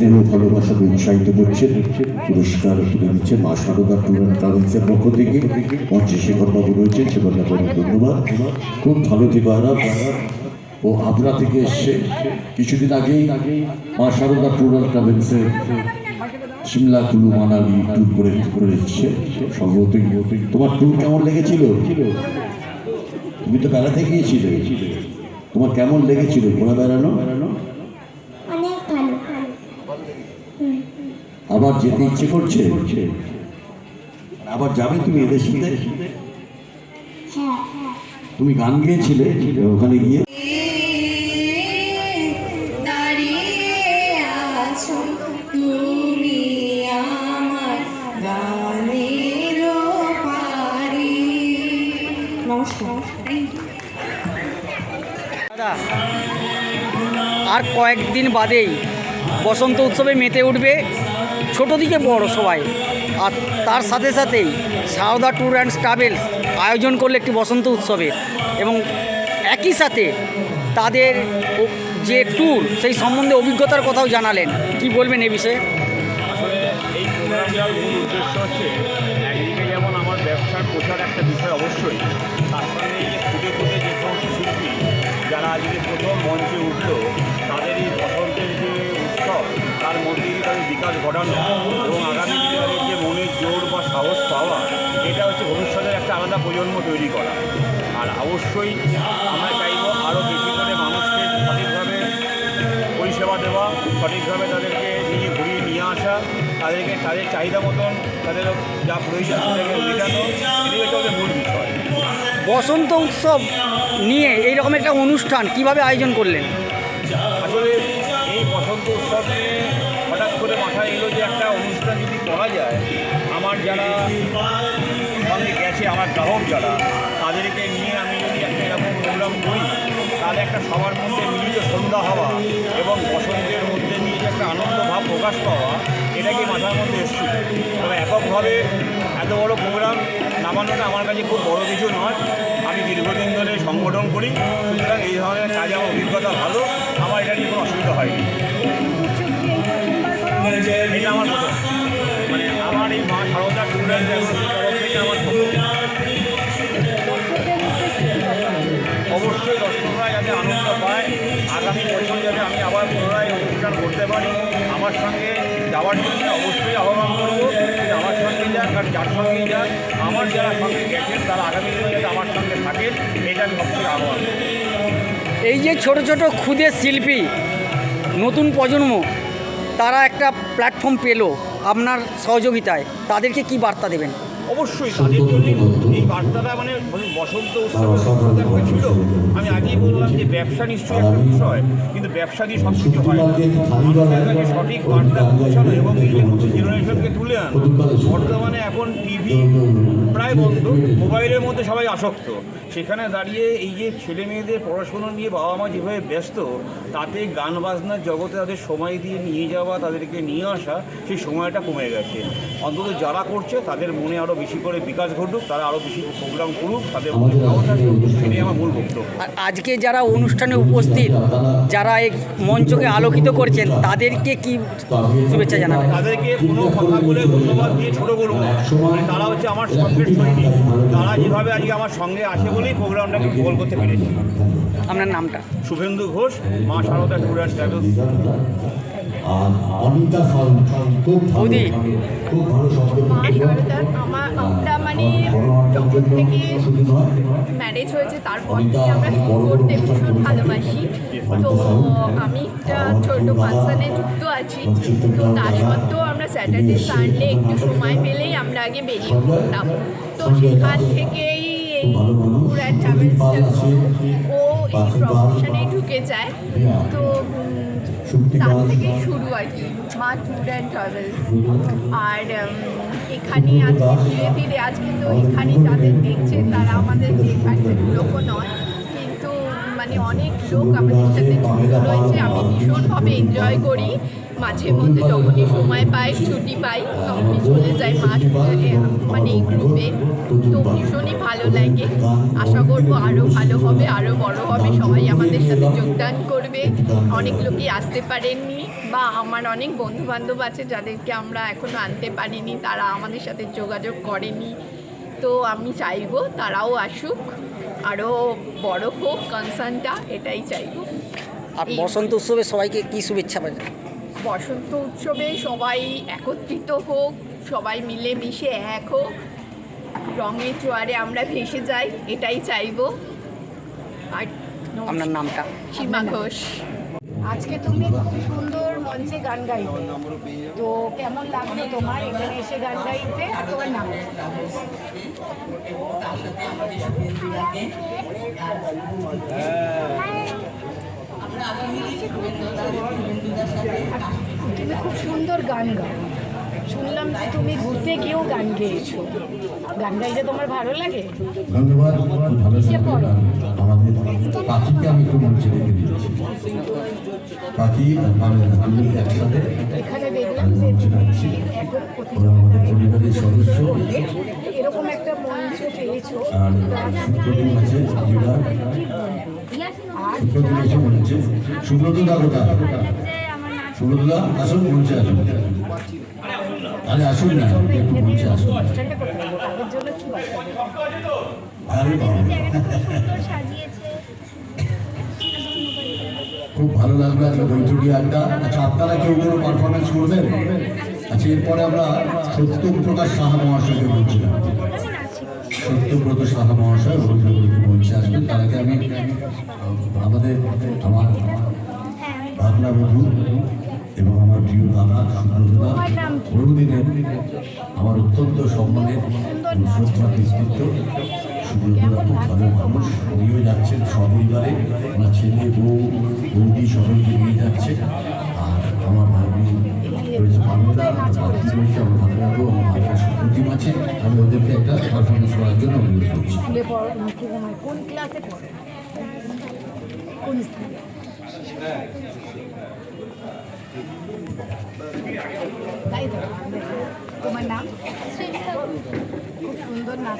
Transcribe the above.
স্নেহ ভালোবাসা উৎসাহিত করছেন, পুরস্কার তুলে দিচ্ছেন মা সারদা ট্যুর ট্রাভেলসের পক্ষ থেকে। মঞ্চে শেখর বাবু রয়েছেন শেখর বাবুকে ধন্যবাদ। খুব ভালো আরাম। ও আগ্রা থেকে এসছে। কিছুদিন আগেই মা সারদা ট্যুর ট্রাভেলসের সিমলা কুলু মানালি ট্যুর করে করে এসছে। সম্ভবত তোমার ট্যুর কেমন লেগেছিল? তুমি তো বেড়াতে গিয়েছিলে। তোমার কেমন লেগেছিল ঘোরা বেড়ানো আবার যেতে ইচ্ছে করছে? আবার যাবে তুমি এদের সাথে? তুমি গান গেয়েছিলে ওখানে গিয়ে? আর কয়েকদিন বাদেই বসন্ত উৎসবে মেতে উঠবে ছোট দিকে বড় সবাই। আর তার সাথে সাথেই সারদা ট্যুর অ্যান্ড ট্রাভেলস আয়োজন করলে একটি বসন্ত উৎসবের এবং একই সাথে তাদের যে ট্যুর সেই সম্বন্ধে অভিজ্ঞতার কথাও জানালেন। কি বলবেন এ বিষয়ে? যারা আজকে প্রথম মঞ্চে উঠল, তাদের এই বসন্তের যে তার মধ্যে তাদের বিকাশ ঘটানো এবং আগামী দিনে তাদের যে মনের জোর বা সাহস পাওয়া, এটা হচ্ছে ভবিষ্যতের একটা আলাদা প্রজন্ম তৈরি করা। আর অবশ্যই আমরা চাইব আরও বেশি করে মানুষকে সঠিকভাবে পরিষেবা দেওয়া, সঠিকভাবে তাদেরকে নিয়ে ঘুরিয়ে নিয়ে আসা, তাদেরকে তাদের চাহিদা মতন তাদের যা প্রয়োজন সেটাকে মেটানো, এটাই হচ্ছে মূল বিষয়। বসন্ত উৎসব নিয়ে এই রকম একটা অনুষ্ঠান কীভাবে আয়োজন করলেন? যায়, আমার যারা সঙ্গে গেছে, আমার গ্রাহক যারা, তাদেরকে নিয়ে আমি যদি একটা এরকম প্রোগ্রাম করি, তাহলে একটা সবার মধ্যে মিলিত সন্ধ্যা হওয়া এবং বসন্তের মধ্যে নিয়ে যে একটা আনন্দ ভাব প্রকাশ পাওয়া এটাকে মাথার মধ্যে এসেছিল তবে এককভাবে এত বড় প্রোগ্রাম নামানোটা আমার কাছে খুব বড় কিছু নয়। আমি দীর্ঘদিন ধরে সংগঠন করি, সুতরাং এই ধরনের কাজে আমার অভিজ্ঞতা ভালো, আমার এটা নিয়ে কোনো অসুবিধা হয়নি। আগামী বছর যাতে আমি আবার পুনরায় অনুষ্ঠান করতে পারি। আমার সঙ্গে যাওয়ার জন্য অবশ্যই আহ্বান করব আমার সঙ্গে যান আর যার সঙ্গে যান আমার যারা সঙ্গে গেছেন তারা আগামী দিনে যাতে আমার সঙ্গে থাকেন, এটা আমি সবথেকে আহ্বান এই যে ছোট ছোট ক্ষুদে শিল্পী, নতুন প্রজন্ম, তারা একটা প্ল্যাটফর্ম পেল আপনার সহযোগিতায়, তাদেরকে কি বার্তা দেবেন? অবশ্যই তাদের জন্য এই বার্তাটা মানে মানে বসন্ত উৎসবের হয়েছিল আমি আগেই বললাম যে ব্যবসা নিশ্চয়ই একটা বিষয় কিন্তু ব্যবসা দিয়ে সব কিছু হয় মানুষের কাছে সঠিক বার্তা পৌঁছানো এবং এই যে নতুন জেনারেশনকে তুলে আনা। বর্তমানে এখন টিভি প্রায় বন্ধ মোবাইলের মধ্যে সবাই আসক্ত। সেখানে দাঁড়িয়ে এই যে ছেলে মেয়েদের পড়াশোনা নিয়ে বাবা মা যেভাবে ব্যস্ত তাতে গান বাজনার জগতে তাদের সময় দিয়ে নিয়ে যাওয়া তাদেরকে নিয়ে আসা সেই সময়টা কমে গেছে। অন্তত যারা করছে তাদের মনে আরও বেশি করে বিকাশ ঘটুক তারা আরও বেশি প্রোগ্রাম করুক তাদের এটাই আমার মূল বক্তব্য। আর আজকে যারা অনুষ্ঠানে উপস্থিত যারা এই মঞ্চকে আলোকিত করছেন তাদেরকে কি শুভেচ্ছা জানাবেন? তাদেরকে কোনো কথা বলে ধন্যবাদ দিয়ে ছোটো করব। মানে তারা হচ্ছে আমার সঙ্গের সৈনিক তারা যেভাবে আজকে আমার সঙ্গে আসে বলেই প্রোগ্রামটাকে সফল করতে পেরেছি। আপনার নামটা? Shubhendu Ghosh Maa Sarada tour and travels আর অনিতা খান খুব ভালো। খুব ভালো আমার মানে যখন থেকে ম্যারেজ হয়েছে তারপর থেকে আমরা করতে ভীষণ ভালোবাসি। তো আমি একটা ছোট ফাংশনে যুক্ত আছি। তো তার সত্ত্বেও আমরা স্যাটারডে সানডে একটু সময় পেলেই আমরা আগে বেরিয়ে পড়তাম। তো সেখান থেকেই এই ট্রাভেলসটা ও এই প্রফেশনে ঢুকে যায়। তো উম, তার থেকেই শুরু আর কি মা ট্যুর অ্যান্ড ট্রাভেলস আর এখানে আজকে ধীরে ধীরে আজকে তো এখানে যাদের দেখছে তারা আমাদের লোকও নয় কিন্তু মানে মানে অনেক লোক আমাদের সাথে যুক্ত রয়েছে। আমি ভীষণভাবে এনজয় করি। মাঝে মধ্যে যখনই সময় পাই ছুটি পাই তখনই চলে যাই মাঠ মানে এই গ্রুপে তো ভীষণই ভালো লাগে। আশা করব আরও ভালো হবে আরও বড় হবে। সবাই আমাদের সাথে যোগদান করবে। অনেক লোকই আসতে পারেননি বা আমার অনেক বন্ধু বান্ধব আছে যাদেরকে আমরা এখনও আনতে পারিনি তারা আমাদের সাথে যোগাযোগ করেনি। তো আমি চাইব তারাও আসুক আরও বড় হোক কনসার্নটা এটাই চাইব। আর বসন্ত উৎসবে সবাইকে কি শুভেচ্ছা পাবেন বসন্ত উৎসবে সবাই একত্রিত হোক সবাই মিলে মিশে এক হোক রঙের জোয়ারে আমরা ভেসে যাই এটাই চাইব। আর আপনার নামটা? সীমা ঘোষ। আজকে তুমি খুব সুন্দর মঞ্চে গান গাইতে তো কেমন লাগল তোমার এখানে এসে গান গাইতে? আর তোমার নাম? তুমি খুব সুন্দর গান গাও। শুনলাম যে তুমি ঘুরতে গিয়েও গান গেয়েছো। গান গাইতে তোমার ভালো লাগে? ধন্যবাদ আমাদের পাখিকে আমি একটু মঞ্চে রেখে দিয়েছি পাখি দুজন একসাথে এখানে দেখলাম আমি যে ওরা আমাদের পরিবারের সদস্য। এরকম একটা মঞ্চ পেয়েছ। আর আছে সুব্রত দা কোথা দা আসুন আরে আসুন না, একটু মঞ্চে আসুন। খুব ভালো লাগল একটা বৈঠকি আড্ডা। আচ্ছা আপনারা কেউ কোনো পারফরমেন্স করবেন? আচ্ছা এরপরে আমরা সত্যপ্রকাশ সাহা মহাশয়কে বলছিলাম। সত্যব্রত সাহা মহাশয় অভিভাবক মঞ্চে আসবেন। তার আগে আমি আমাদের, আমার ভাবনা বধূ এবং আমার প্রিয় দাদা, সুব্রতদা বহুদিনের আমার অত্যন্ত সম্মানের শ্রদ্ধার সুব্রতদা খুব ভালো মানুষ যাচ্ছেন সপরিবারে। ওনার ছেলে, বউ, বৌদি সবাইকে নিয়ে যাচ্ছে। আর আমার ভাবি রয়েছে পানুদা বাকি রয়েছে আমার ভাবনা আছে আমি ওদেরকে একটা পারফরমেন্স করার জন্য অনুরোধ করছি। কোন ক্লাসে পড়ো? কোন স্কুলে তাই তো তোমার নাম? খুব সুন্দর নাচ